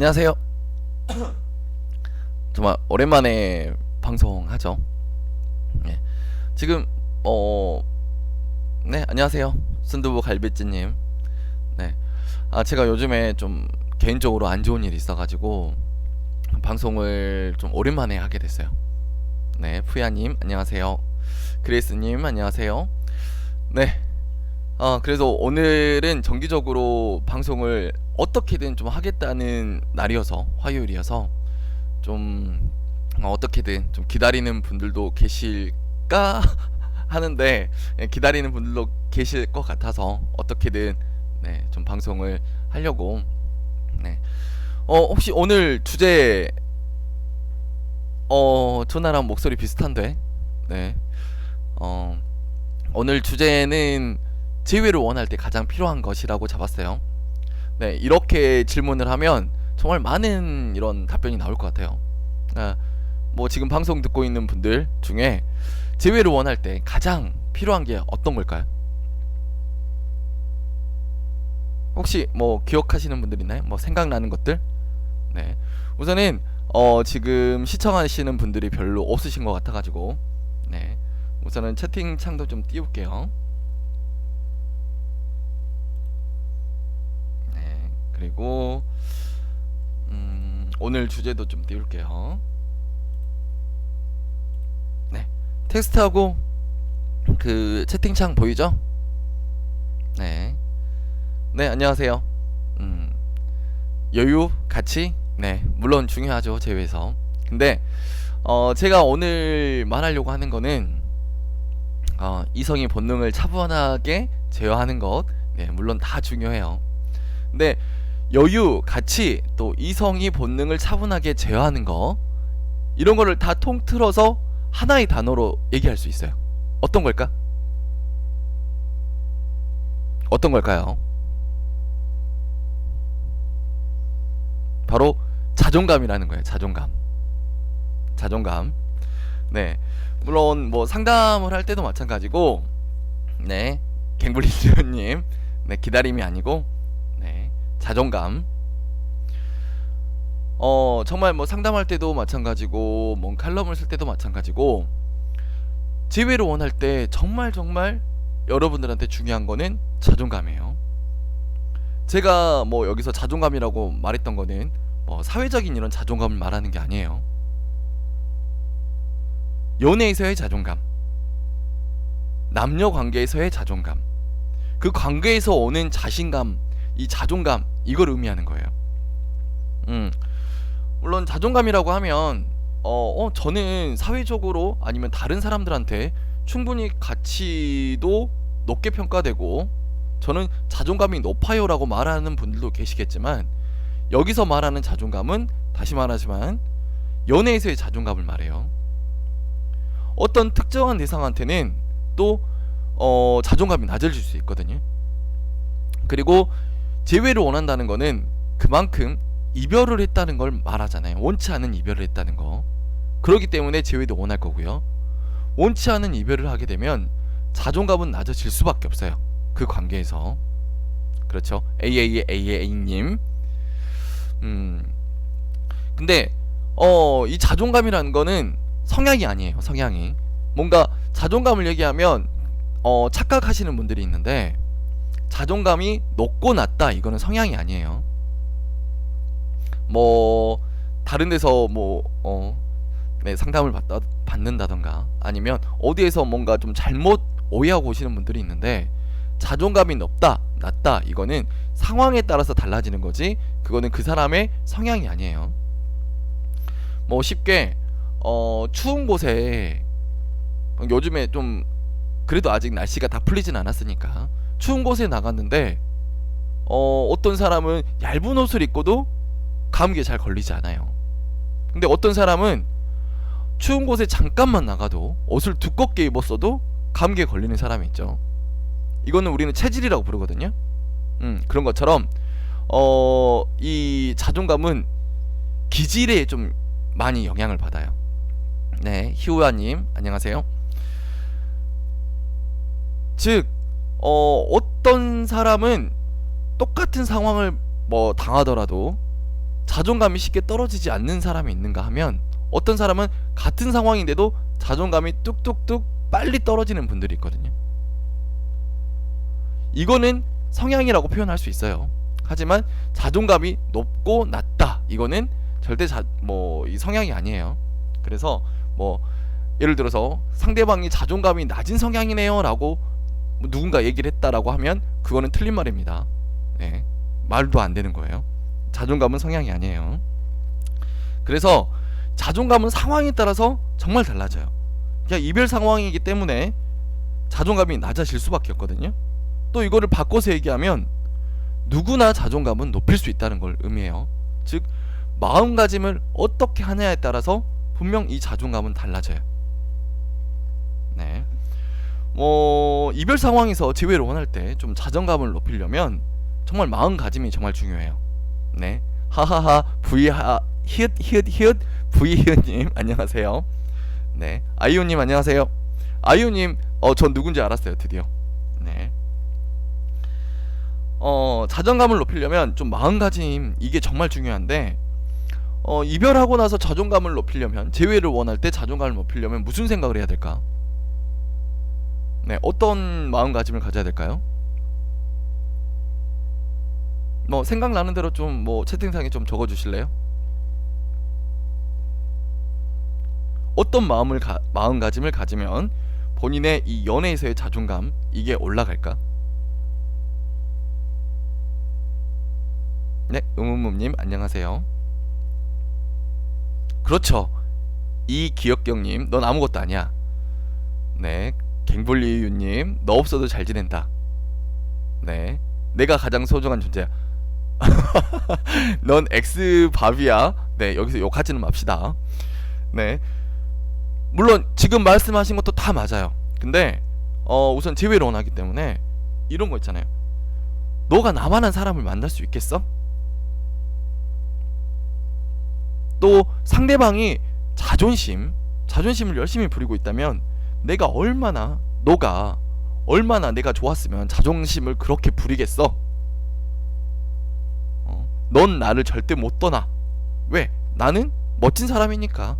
안녕하세요. 정말 오랜만에 방송하죠. 네. 지금 어, 네 안녕하세요. 순두부 갈비찜님. 네, 아 제가 요즘에 좀 개인적으로 안 좋은 일이 있어가지고 방송을 좀 오랜만에 하게 됐어요. 네, 푸야님 안녕하세요. 그레이스님 안녕하세요. 네, 어, 그래서 오늘은 정기적으로 방송을 어떻게든 좀 하겠다는 날이어서 화요일이어서 좀 어, 어떻게든 좀 기다리는 분들도 계실까 하는데 예, 기다리는 분들도 계실 것 같아서 어떻게든 네, 좀 방송을 하려고 네. 어, 혹시 오늘 주제 어, 저나랑 목소리 비슷한데. 네. 어, 오늘 주제는 제외를 원할 때 가장 필요한 것이라고 잡았어요. 네, 이렇게 질문을 하면 정말 많은 이런 답변이 나올 것 같아요. 아, 뭐 지금 방송 듣고 있는 분들 중에 제외를 원할 때 가장 필요한 게 어떤 걸까요? 혹시 뭐 기억하시는 분들 있나요? 뭐 생각나는 것들? 네, 우선은 어 지금 시청하시는 분들이 별로 없으신 것 같아가지고 네, 우선은 채팅창도 좀 띄울게요. 네, 그리고 음, 오늘 주제도 좀 띄울게요. 네, 텍스트하고 그 채팅창 보이죠? 네, 네 안녕하세요. 음, 여유, 가치, 네 물론 중요하죠 제외에서. 근데 어, 제가 오늘 말하려고 하는 거는 어, 이성의 본능을 차분하게 제어하는 것, 네, 물론 다 중요해요. 근데 여유, 가치, 또 이성이 본능을 차분하게 제어하는 거 이런 거를 다 통틀어서 하나의 단어로 얘기할 수 있어요. 어떤 걸까? 어떤 걸까요? 바로 자존감이라는 거예요. 자존감. 자존감. 네. 물론 뭐 상담을 할 때도 마찬가지고 네. 갱블리즈님. 네, 기다림이 아니고 네. 자존감. 어, 정말 뭐 상담할 때도 마찬가지고 뭐 칼럼을 쓸 때도 마찬가지고 제외를 원할 때 정말 정말 여러분들한테 중요한 거는 자존감이에요. 제가 뭐 여기서 자존감이라고 말했던 거는 뭐 사회적인 이런 자존감을 말하는 게 아니에요. 연애에서의 자존감, 남녀 관계에서의 자존감, 그 관계에서 오는 자신감, 이 자존감 이걸 의미하는 거예요. 음, 물론 자존감이라고 하면 어, 어 저는 사회적으로 아니면 다른 사람들한테 충분히 가치도 높게 평가되고 저는 자존감이 높아요라고 말하는 분들도 계시겠지만 여기서 말하는 자존감은 다시 말하지만 연애에서의 자존감을 말해요. 어떤 특정한 대상한테는 또 어, 자존감이 낮아질 수 있거든요. 그리고 재회를 원한다는 거는 그만큼 이별을 했다는 걸 말하잖아요. 원치 않은 이별을 했다는 거. 그렇기 때문에 재회도 원할 거고요. 원치 않은 이별을 하게 되면 자존감은 낮아질 수밖에 없어요. 그 관계에서. 그렇죠. AAAA님. 음. 근데 어, 이 자존감이라는 거는 성향이 아니에요. 성향이. 뭔가 자존감을 얘기하면 어, 착각하시는 분들이 있는데 자존감이 높고 낮다 이거는 성향이 아니에요. 뭐 다른 데서 뭐 어, 네, 상담을 받다, 받는다던가 아니면 어디에서 뭔가 좀 잘못 오해하고 오시는 분들이 있는데 자존감이 높다 낮다 이거는 상황에 따라서 달라지는 거지 그거는 그 사람의 성향이 아니에요. 뭐 쉽게 어, 추운 곳에 요즘에 좀 그래도 아직 날씨가 다 풀리진 않았으니까 추운 곳에 나갔는데 어, 어떤 사람은 얇은 옷을 입고도 감기에 잘 걸리지 않아요. 근데 어떤 사람은 추운 곳에 잠깐만 나가도 옷을 두껍게 입었어도 감기에 걸리는 사람이 있죠. 이거는 우리는 체질이라고 부르거든요. 음, 그런 것처럼 어, 이 자존감은 기질에 좀 많이 영향을 받아요. 네, 희우아님 안녕하세요. 즉, 어, 어떤 사람은 똑같은 상황을 뭐 당하더라도 자존감이 쉽게 떨어지지 않는 사람이 있는가 하면 어떤 사람은 같은 상황인데도 자존감이 뚝뚝뚝 빨리 떨어지는 분들이 있거든요. 이거는 성향이라고 표현할 수 있어요. 하지만 자존감이 높고 낮다. 이거는 절대 자, 뭐, 이 성향이 아니에요. 그래서 뭐, 예를 들어서 상대방이 자존감이 낮은 성향이네요. 라고 누군가 얘기를 했다라고 하면 그거는 틀린 말입니다. 네. 말도 안 되는 거예요. 자존감은 성향이 아니에요. 그래서 자존감은 상황에 따라서 정말 달라져요. 그냥 이별 상황이기 때문에 자존감이 낮아질 수밖에 없거든요. 또 이거를 바꿔서 얘기하면 누구나 자존감은 높일 수 있다는 걸 의미해요. 즉 마음가짐을 어떻게 하냐에 따라서 분명 이 자존감은 달라져요. 네. 뭐 이별 상황에서 재회를 원할 때 좀 자존감을 높이려면 정말 마음가짐이 정말 중요해요. 네. 하하하 V하 히읗 히읗 히읗 V 히읗 님 안녕하세요. 네. 아이오 님 안녕하세요. 아이오 님 어 전 누군지 알았어요 드디어. 네. 어 자존감을 높이려면 좀 마음가짐 이게 정말 중요한데 어 이별하고 나서 자존감을 높이려면 재회를 원할 때 자존감을 높이려면 무슨 생각을 해야 될까? 네 어떤 마음가짐을 가져야 될까요? 뭐 생각나는 대로 좀 뭐 채팅창에 좀 적어 주실래요? 어떤 마음을 가, 마음가짐을 가지면 본인의 이 연애에서의 자존감 이게 올라갈까? 네, 응음음님 안녕하세요. 그렇죠. 이 기억경님, 넌 아무것도 아니야. 네, 갱볼리유님, 너 없어도 잘 지낸다. 네, 내가 가장 소중한 존재야. 넌 엑스 밥이야. 네, 여기서 욕하지는 맙시다. 네, 물론 지금 말씀하신 것도 다 맞아요. 근데 어, 우선 제외를 원하기 때문에 이런 거 있잖아요. 너가 나만한 사람을 만날 수 있겠어? 또 상대방이 자존심, 자존심을 열심히 부리고 있다면 내가 얼마나 너가 얼마나 내가 좋았으면 자존심을 그렇게 부리겠어? 어, 넌 나를 절대 못 떠나. 왜? 나는 멋진 사람이니까.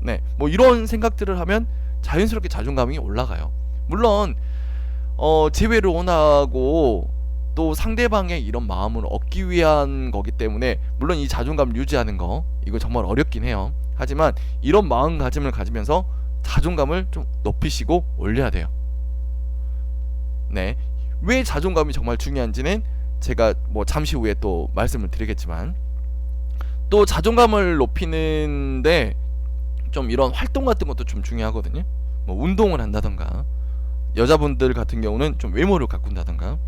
네, 뭐 이런 생각들을 하면 자연스럽게 자존감이 올라가요. 물론 어, 재회를 원하고 또 상대방의 이런 마음을 얻기 위한 거기 때문에 물론 이 자존감 유지하는 거 이거 정말 어렵긴 해요. 하지만 이런 마음가짐을 가지면서 자존감을 좀 높이시고 올려야 돼요. 네. 왜 자존감이 정말 중요한지는 제가 뭐 잠시 후에 또 말씀을 드리겠지만 또 자존감을 높이는데 좀 이런 활동 같은 것도 좀 중요하거든요. 뭐 운동을 한다던가 여자분들 같은 경우는 좀 외모를 가꾼다던가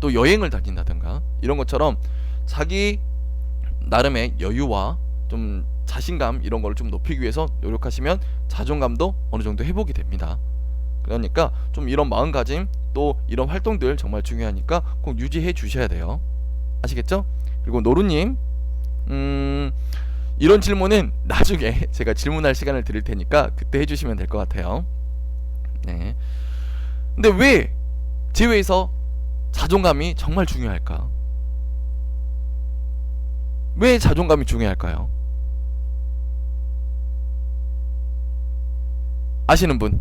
또 여행을 다닌다든가 이런 것처럼 자기 나름의 여유와 좀 자신감 이런 걸 좀 높이기 위해서 노력하시면 자존감도 어느 정도 회복이 됩니다. 그러니까 좀 이런 마음가짐 또 이런 활동들 정말 중요하니까 꼭 유지해 주셔야 돼요. 아시겠죠? 그리고 노루님, 음, 이런 질문은 나중에 제가 질문할 시간을 드릴 테니까 그때 해주시면 될 것 같아요. 네. 근데 왜 제외에서 자존감이 정말 중요할까? 왜 자존감이 중요할까요? 아시는 분?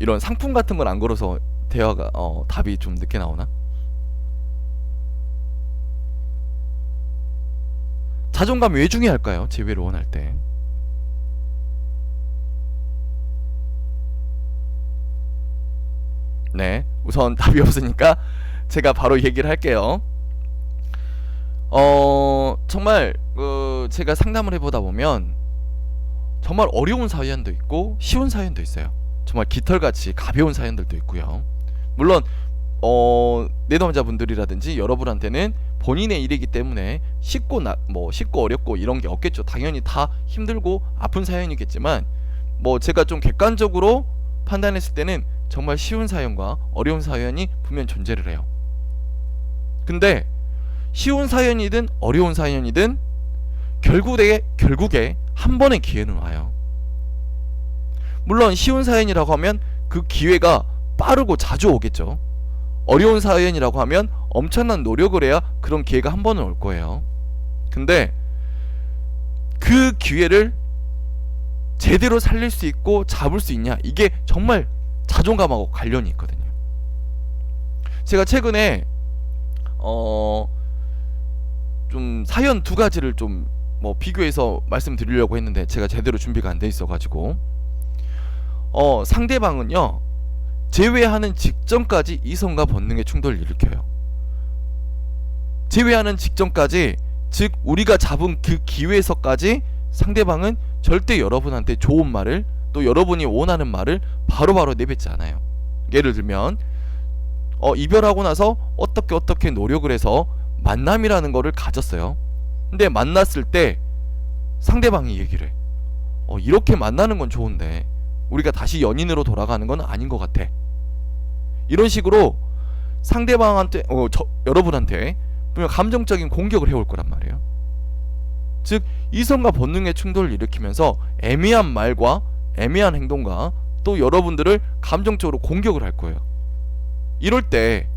이런 상품 같은 걸 안 걸어서 대화가 어, 답이 좀 늦게 나오나? 자존감이 왜 중요할까요? 재회를 원할 때. 네, 우선 답이 없으니까 제가 바로 얘기를 할게요. 어, 정말 그 제가 상담을 해보다 보면 정말 어려운 사연도 있고 쉬운 사연도 있어요. 정말 깃털같이 가벼운 사연들도 있고요. 물론 어, 내담자분들이라든지 여러분한테는 본인의 일이기 때문에 쉽고 나, 뭐 쉽고 어렵고 이런 게 없겠죠. 당연히 다 힘들고 아픈 사연이겠지만 뭐 제가 좀 객관적으로 판단했을 때는 정말 쉬운 사연과 어려운 사연이 분명 존재를 해요. 근데 쉬운 사연이든 어려운 사연이든 결국에 결국에 한 번의 기회는 와요. 물론 쉬운 사연이라고 하면 그 기회가 빠르고 자주 오겠죠. 어려운 사연이라고 하면 엄청난 노력을 해야 그런 기회가 한 번은 올 거예요. 근데 그 기회를 제대로 살릴 수 있고 잡을 수 있냐 이게 정말 자존감하고 관련이 있거든요. 제가 최근에 어 좀 사연 두 가지를 좀 뭐 비교해서 말씀드리려고 했는데 제가 제대로 준비가 안 돼 있어 가지고 어 상대방은요 제외하는 직전까지 이성과 본능의 충돌을 일으켜요. 제외하는 직전까지 즉 우리가 잡은 그 기회에서까지 상대방은 절대 여러분한테 좋은 말을 또 여러분이 원하는 말을 바로바로 내뱉지 않아요. 예를 들면 어, 이별하고 나서 어떻게 어떻게 노력을 해서 만남이라는 거를 가졌어요. 근데 만났을 때 상대방이 얘기를 해. 어, 이렇게 만나는 건 좋은데 우리가 다시 연인으로 돌아가는 건 아닌 것 같아. 이런 식으로 상대방한테 어, 저, 여러분한테 분명 감정적인 공격을 해올 거란 말이에요. 즉 이성과 본능의 충돌을 일으키면서 애매한 말과 애매한 행동과 또 여러분들을 감정적으로 공격을 할 거예요. 이럴 때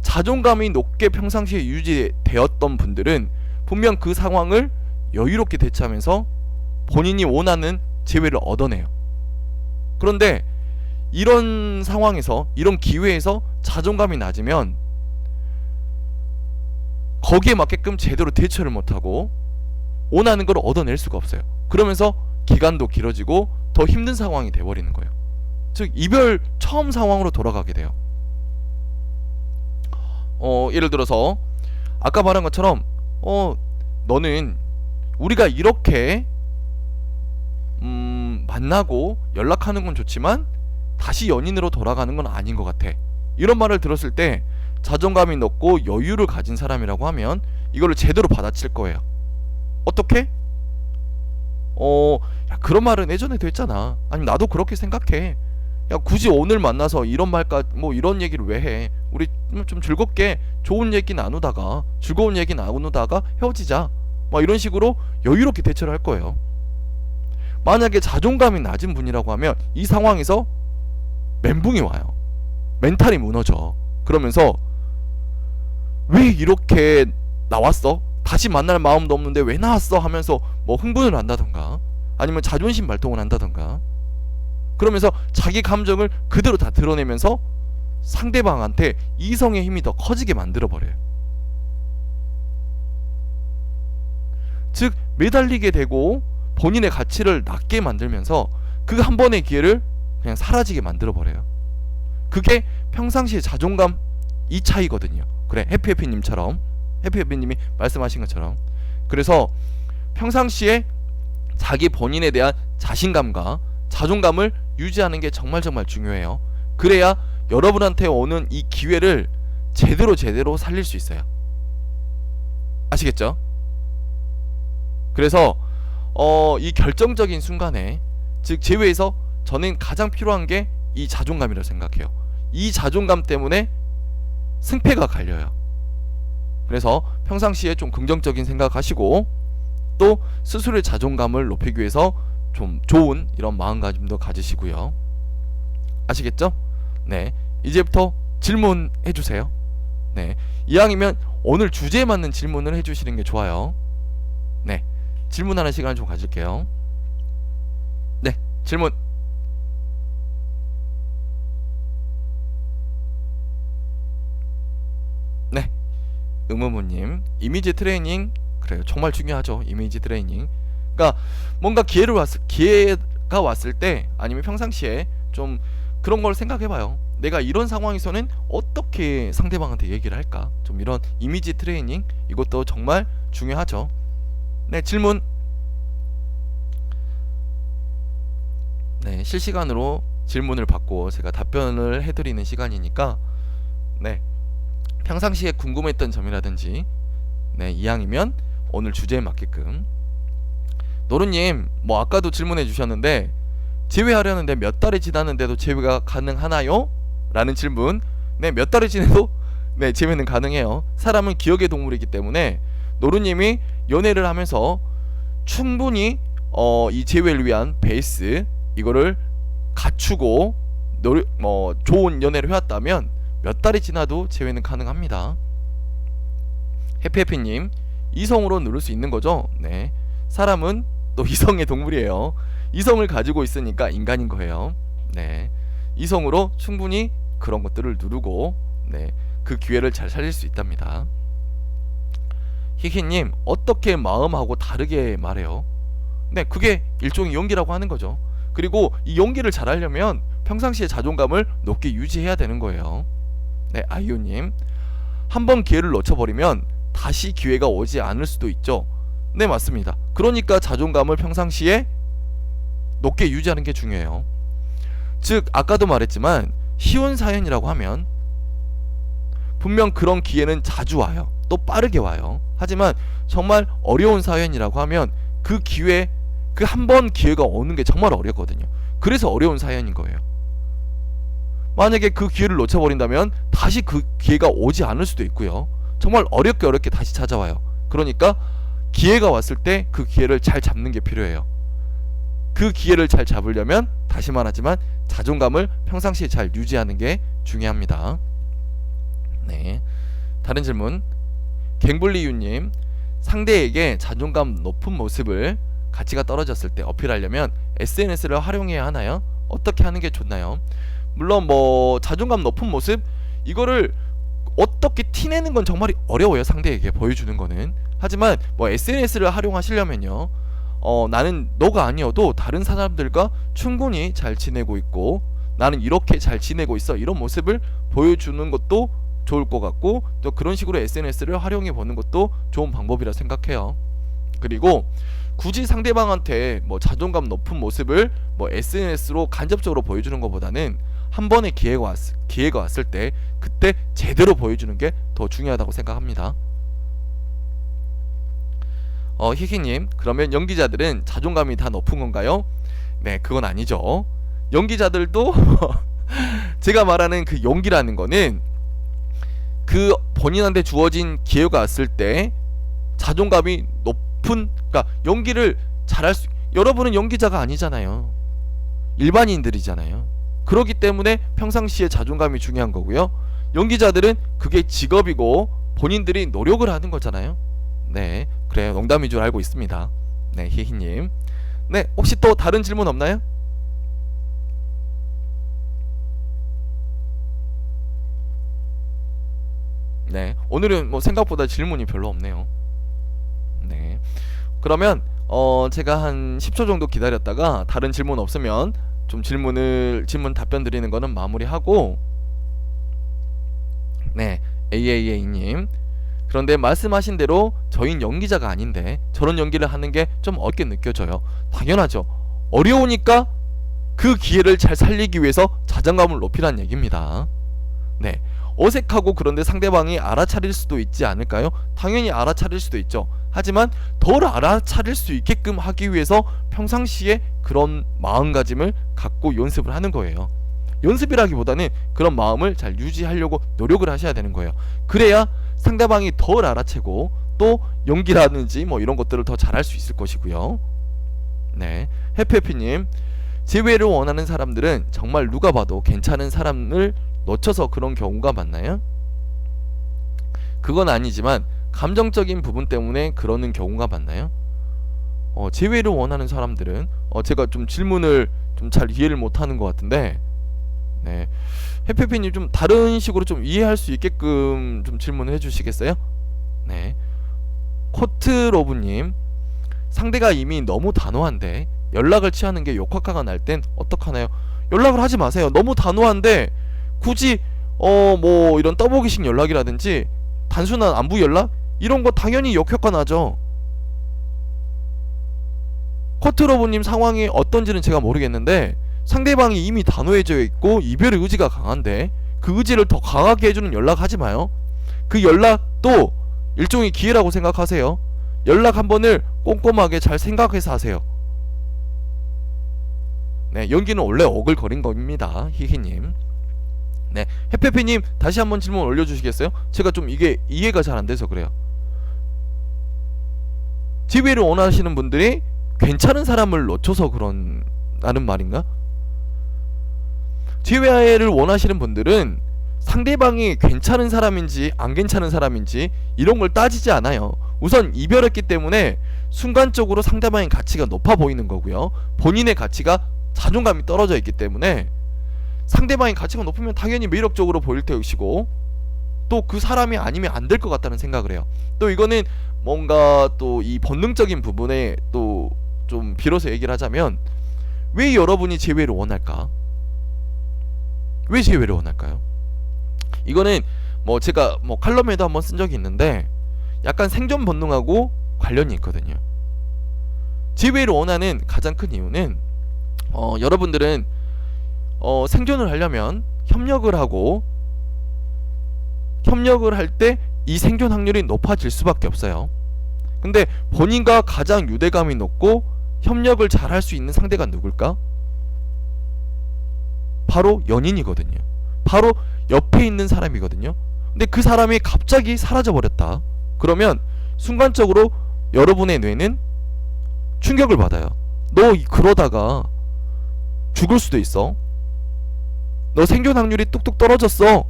자존감이 높게 평상시에 유지되었던 분들은 분명 그 상황을 여유롭게 대처하면서 본인이 원하는 재회를 얻어내요. 그런데 이런 상황에서 이런 기회에서 자존감이 낮으면 거기에 맞게끔 제대로 대처를 못하고 원하는 걸 얻어낼 수가 없어요. 그러면서 기간도 길어지고 더 힘든 상황이 돼버리는 거예요. 즉 이별 처음 상황으로 돌아가게 돼요. 어 예를 들어서 아까 말한 것처럼 어 너는 우리가 이렇게 음 만나고 연락하는 건 좋지만 다시 연인으로 돌아가는 건 아닌 것 같아. 이런 말을 들었을 때 자존감이 높고 여유를 가진 사람이라고 하면 이거를 제대로 받아칠 거예요. 어떻게? 어, 야, 그런 말은 예전에도 했잖아. 아니, 나도 그렇게 생각해. 야, 굳이 오늘 만나서 이런 말까, 뭐 이런 얘기를 왜 해? 우리 좀 즐겁게 좋은 얘기 나누다가, 즐거운 얘기 나누다가 헤어지자. 막 이런 식으로 여유롭게 대처를 할 거예요. 만약에 자존감이 낮은 분이라고 하면 이 상황에서 멘붕이 와요. 멘탈이 무너져. 그러면서 왜 이렇게 나왔어? 다시 만날 마음도 없는데 왜 나왔어? 하면서 뭐 흥분을 한다던가 아니면 자존심 발동을 한다던가 그러면서 자기 감정을 그대로 다 드러내면서 상대방한테 이성의 힘이 더 커지게 만들어 버려요. 즉 매달리게 되고 본인의 가치를 낮게 만들면서 그 한 번의 기회를 그냥 사라지게 만들어 버려요. 그게 평상시의 자존감 이 차이거든요. 그래 해피해피님처럼 해피해피님이 말씀하신 것처럼 그래서 평상시에 자기 본인에 대한 자신감과 자존감을 유지하는 게 정말 정말 중요해요. 그래야 여러분한테 오는 이 기회를 제대로 제대로 살릴 수 있어요. 아시겠죠? 그래서 어, 이 결정적인 순간에 즉 제외에서 저는 가장 필요한 게 이 자존감이라고 생각해요. 이 자존감 때문에 승패가 갈려요. 그래서 평상시에 좀 긍정적인 생각하시고 또 스스로의 자존감을 높이기 위해서 좀 좋은 이런 마음가짐도 가지시고요. 아시겠죠? 네. 이제부터 질문해 주세요. 네. 이왕이면 오늘 주제에 맞는 질문을 해 주시는 게 좋아요. 네. 질문하는 시간을 좀 가질게요. 네. 질문. 네. 음모모님 이미지 트레이닝 그래요 정말 중요하죠 이미지 트레이닝 그러니까 뭔가 기회를 왔 기회가 왔을 때 아니면 평상시에 좀 그런 걸 생각해봐요. 내가 이런 상황에서는 어떻게 상대방한테 얘기를 할까? 좀 이런 이미지 트레이닝 이것도 정말 중요하죠. 네 질문. 네 실시간으로 질문을 받고 제가 답변을 해드리는 시간이니까 네 평상시에 궁금했던 점이라든지 네 이왕이면 오늘 주제에 맞게끔 노루님 뭐 아까도 질문해 주셨는데 제외하려는데 몇 달이 지났는데도 제외가 가능하나요? 라는 질문 네 몇 달이 지나도 네 제외는 가능해요 사람은 기억의 동물이기 때문에 노루님이 연애를 하면서 충분히 어, 이 제외를 위한 베이스 이거를 갖추고 노력, 뭐 좋은 연애를 해왔다면 몇 달이 지나도 재회는 가능합니다. 해피해피님 이성으로 누를 수 있는 거죠? 네. 사람은 또 이성의 동물이에요. 이성을 가지고 있으니까 인간인 거예요. 네. 이성으로 충분히 그런 것들을 누르고 네. 그 기회를 잘 살릴 수 있답니다. 히히님 어떻게 마음하고 다르게 말해요? 네, 그게 일종의 용기라고 하는 거죠. 그리고 이 용기를 잘 하려면 평상시에 자존감을 높게 유지해야 되는 거예요. 네, 아이유님 한 번 기회를 놓쳐버리면 다시 기회가 오지 않을 수도 있죠. 네, 맞습니다. 그러니까 자존감을 평상시에 높게 유지하는 게 중요해요. 즉 아까도 말했지만 쉬운 사연이라고 하면 분명 그런 기회는 자주 와요. 또 빠르게 와요. 하지만 정말 어려운 사연이라고 하면 그 기회 그 한 번 기회가 오는 게 정말 어렵거든요. 그래서 어려운 사연인 거예요. 만약에 그 기회를 놓쳐버린다면 다시 그 기회가 오지 않을 수도 있고요. 정말 어렵게 어렵게 다시 찾아와요. 그러니까 기회가 왔을 때 그 기회를 잘 잡는 게 필요해요. 그 기회를 잘 잡으려면 다시 말하지만 자존감을 평상시에 잘 유지하는 게 중요합니다. 네. 다른 질문. 갱블리유님 상대에게 자존감 높은 모습을 가치가 떨어졌을 때 어필하려면 SNS를 활용해야 하나요? 어떻게 하는 게 좋나요? 물론 뭐 자존감 높은 모습 이거를 어떻게 티내는 건 정말 어려워요 상대에게 보여주는 거는. 하지만 뭐 SNS를 활용하시려면요. 어 나는 너가 아니어도 다른 사람들과 충분히 잘 지내고 있고 나는 이렇게 잘 지내고 있어. 이런 모습을 보여주는 것도 좋을 것 같고 또 그런 식으로 SNS를 활용해 보는 것도 좋은 방법이라 생각해요. 그리고 굳이 상대방한테 뭐 자존감 높은 모습을 뭐 SNS로 간접적으로 보여주는 것보다는 한 번의 기회가 왔, 기회가 왔을 때 그때 제대로 보여주는 게 더 중요하다고 생각합니다. 어 희희님 그러면 연기자들은 자존감이 다 높은 건가요? 네 그건 아니죠. 연기자들도 제가 말하는 그 용기라는 거는 그 본인한테 주어진 기회가 왔을 때 자존감이 높은 그러니까 연기를 잘할 수 여러분은 연기자가 아니잖아요. 일반인들이잖아요. 그렇기 때문에 평상시에 자존감이 중요한 거고요. 연기자들은 그게 직업이고 본인들이 노력을 하는 거잖아요. 네, 그래요. 농담인 줄 알고 있습니다. 네, 히히님. 네, 혹시 또 다른 질문 없나요? 네, 오늘은 뭐 생각보다 질문이 별로 없네요. 네, 그러면 어 제가 한 10초 정도 기다렸다가 다른 질문 없으면 좀 질문을 질문 답변 드리는 거는 마무리하고 네 AAA님. 그런데 말씀하신 대로 저희는 연기자가 아닌데 저런 연기를 하는 게 좀 어렵게 느껴져요? 당연하죠. 어려우니까 그 기회를 잘 살리기 위해서 자존감을 높이라는 얘기입니다. 네 어색하고 그런데 상대방이 알아차릴 수도 있지 않을까요? 당연히 알아차릴 수도 있죠 하지만 덜 알아차릴 수 있게끔 하기 위해서 평상시에 그런 마음가짐을 갖고 연습을 하는 거예요. 연습이라기보다는 그런 마음을 잘 유지하려고 노력을 하셔야 되는 거예요. 그래야 상대방이 덜 알아채고 또 연기라든지 뭐 이런 것들을 더 잘할 수 있을 것이고요. 네, 해피해피님 재회를 원하는 사람들은 정말 누가 봐도 괜찮은 사람을 놓쳐서 그런 경우가 많나요? 그건 아니지만 감정적인 부분 때문에 그러는 경우가 많나요? 어, 재회를 원하는 사람들은 어, 제가 좀 질문을 좀 잘 이해를 못하는 것 같은데 네 해피피님 좀 다른 식으로 좀 이해할 수 있게끔 좀 질문을 해주시겠어요? 네 코트로브님 상대가 이미 너무 단호한데 연락을 취하는 게 욕화가 날 땐 어떡하나요? 연락을 하지 마세요. 너무 단호한데 굳이 어 뭐 이런 떠보기식 연락이라든지 단순한 안부 연락 이런 거 당연히 역효과 나죠. 커트러브님 상황이 어떤지는 제가 모르겠는데 상대방이 이미 단호해져 있고 이별의 의지가 강한데 그 의지를 더 강하게 해주는 연락 하지 마요. 그 연락도 일종의 기회라고 생각하세요. 연락 한 번을 꼼꼼하게 잘 생각해서 하세요. 네, 연기는 원래 오글거린 겁니다. 히히님. 네, 해페페님 다시 한번 질문 올려주시겠어요? 제가 좀 이게 이해가 잘 안 돼서 그래요. TV를 원하시는 분들이 괜찮은 사람을 놓쳐서 그런다는 말인가? TV를 원하시는 분들은 상대방이 괜찮은 사람인지 안 괜찮은 사람인지 이런 걸 따지지 않아요. 우선 이별했기 때문에 순간적으로 상대방의 가치가 높아 보이는 거고요. 본인의 가치가 자존감이 떨어져 있기 때문에 상대방의 가치가 높으면 당연히 매력적으로 보일 것이고 또 그 사람이 아니면 안 될 것 같다는 생각을 해요. 또 이거는 뭔가 또 이 본능적인 부분에 또 좀 빌어서 얘기를 하자면 왜 여러분이 재회를 원할까? 왜 재회를 원할까요? 이거는 뭐 제가 뭐 칼럼에도 한번 쓴 적이 있는데 약간 생존 본능하고 관련이 있거든요. 재회를 원하는 가장 큰 이유는 어, 여러분들은 어, 생존을 하려면 협력을 하고 협력을 할 때 이 생존 확률이 높아질 수밖에 없어요. 근데 본인과 가장 유대감이 높고 협력을 잘 할 수 있는 상대가 누굴까? 바로 연인이거든요. 바로 옆에 있는 사람이거든요. 근데 그 사람이 갑자기 사라져 버렸다. 그러면 순간적으로 여러분의 뇌는 충격을 받아요. 너 이- 그러다가 죽을 수도 있어. 너 생존 확률이 뚝뚝 떨어졌어.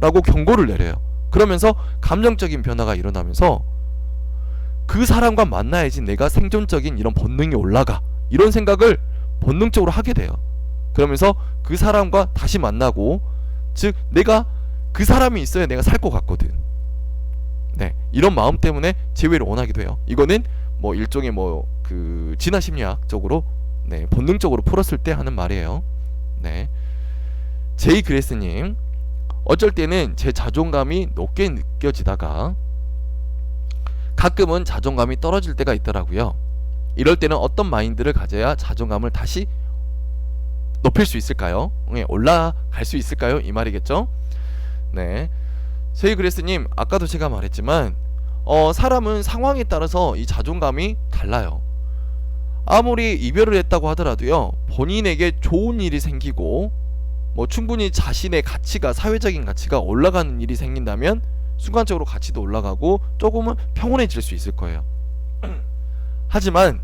라고 경고를 내려요. 그러면서 감정적인 변화가 일어나면서 그 사람과 만나야지 내가 생존적인 이런 본능이 올라가. 이런 생각을 본능적으로 하게 돼요. 그러면서 그 사람과 다시 만나고 즉 내가 그 사람이 있어야 내가 살 것 같거든. 네. 이런 마음 때문에 재회를 원하기도 해요. 이거는 뭐 일종의 뭐 그 진화 심리학적으로 네, 본능적으로 풀었을 때 하는 말이에요. 네. 제이 그레스님, 어쩔 때는 제 자존감이 높게 느껴지다가 가끔은 자존감이 떨어질 때가 있더라고요. 이럴 때는 어떤 마인드를 가져야 자존감을 다시 높일 수 있을까요? 네, 올라갈 수 있을까요? 이 말이겠죠? 네. 제이 그레스님, 아까도 제가 말했지만, 어, 사람은 상황에 따라서 이 자존감이 달라요. 아무리 이별을 했다고 하더라도요, 본인에게 좋은 일이 생기고, 뭐 충분히 자신의 가치가, 사회적인 가치가 올라가는 일이 생긴다면, 순간적으로 가치도 올라가고, 조금은 평온해질 수 있을 거예요. 하지만,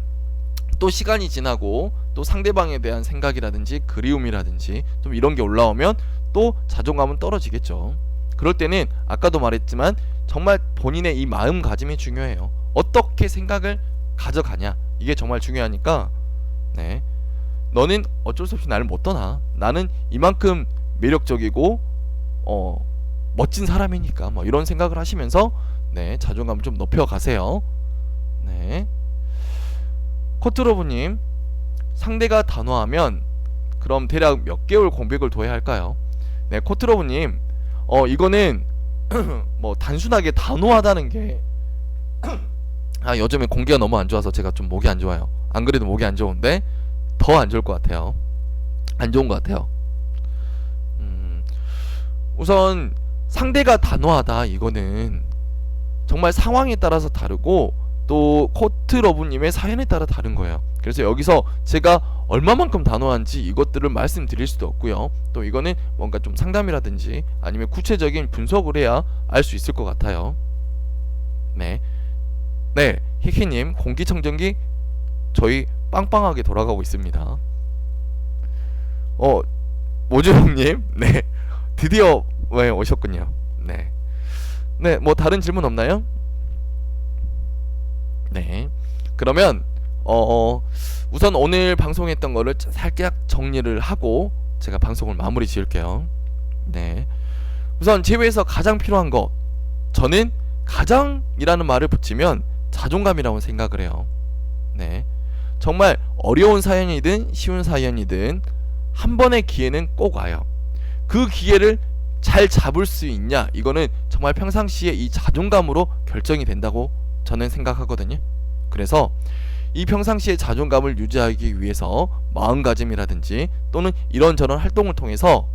또 시간이 지나고, 또 상대방에 대한 생각이라든지, 그리움이라든지, 좀 이런 게 올라오면, 또 자존감은 떨어지겠죠. 그럴 때는, 아까도 말했지만, 정말 본인의 이 마음가짐이 중요해요. 어떻게 생각을 가져가냐. 이게 정말 중요하니까 네. 너는 어쩔 수 없이 나를 못 떠나. 나는 이만큼 매력적이고 어 멋진 사람이니까 뭐 이런 생각을 하시면서 네, 자존감을 좀 높여 가세요. 네. 코트로브님 상대가 단호하면 그럼 대략 몇 개월 공백을 둬야 할까요? 네, 코트로브님 어 이거는 뭐 단순하게 단호하다는 게 아 요즘에 공기가 너무 안 좋아서 제가 좀 목이 안 좋아요. 안 그래도 목이 안 좋은데 더 안 좋을 것 같아요. 안 좋은 것 같아요. 음, 우선 상대가 단호하다 이거는 정말 상황에 따라서 다르고 또 코트러브님의 사연에 따라 다른 거예요. 그래서 여기서 제가 얼마만큼 단호한지 이것들을 말씀드릴 수도 없고요. 또 이거는 뭔가 좀 상담이라든지 아니면 구체적인 분석을 해야 알 수 있을 것 같아요. 네. 네, 히히님 공기청정기 저희 빵빵하게 돌아가고 있습니다. 어, 모주형님, 네, 드디어 왜 오셨군요. 네, 네, 뭐 다른 질문 없나요? 네, 그러면 어, 어 우선 오늘 방송했던 거를 살짝 정리를 하고 제가 방송을 마무리 지을게요. 네, 우선 제외에서 가장 필요한 거 저는 가장이라는 말을 붙이면 자존감이라고 생각을 해요. 네. 정말 어려운 사연이든 쉬운 사연이든 한 번의 기회는 꼭 와요. 그 기회를 잘 잡을 수 있냐? 이거는 정말 평상시에 이 자존감으로 결정이 된다고 저는 생각하거든요. 그래서 이 평상시의 자존감을 유지하기 위해서 마음가짐이라든지 또는 이런저런 활동을 통해서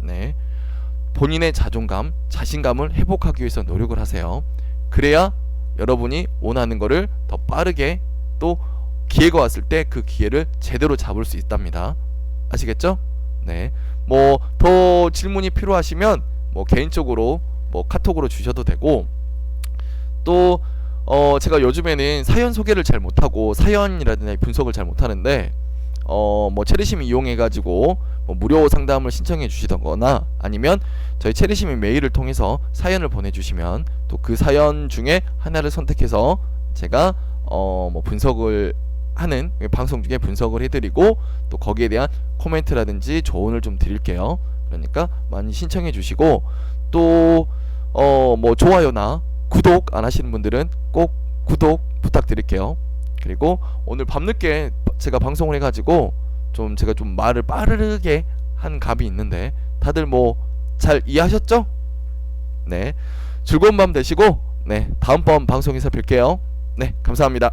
네. 본인의 자존감, 자신감을 회복하기 위해서 노력을 하세요. 그래야 여러분이 원하는 거를 더 빠르게 또 기회가 왔을 때 그 기회를 제대로 잡을 수 있답니다. 아시겠죠? 네. 뭐 더 질문이 필요하시면 뭐 개인적으로 뭐 카톡으로 주셔도 되고 또 어 제가 요즘에는 사연 소개를 잘 못하고 사연이라든지 분석을 잘 못하는데 어뭐 체리심 이용해 가지고 뭐 무료 상담을 신청해 주시던거나 아니면 저희 체리심의 메일을 통해서 사연을 보내주시면 또 그 사연 중에 하나를 선택해서 제가 어뭐 분석을 하는 방송 중에 분석을 해드리고 또 거기에 대한 코멘트라든지 조언을 좀 드릴게요. 그러니까 많이 신청해 주시고 또 어 뭐 좋아요나 구독 안 하시는 분들은 꼭 구독 부탁드릴게요. 그리고 오늘 밤늦게 제가 방송을 해가지고 좀 제가 좀 말을 빠르게 한 감이 있는데 다들 뭐 잘 이해하셨죠? 네 즐거운 밤 되시고 네 다음번 방송에서 뵐게요. 네 감사합니다.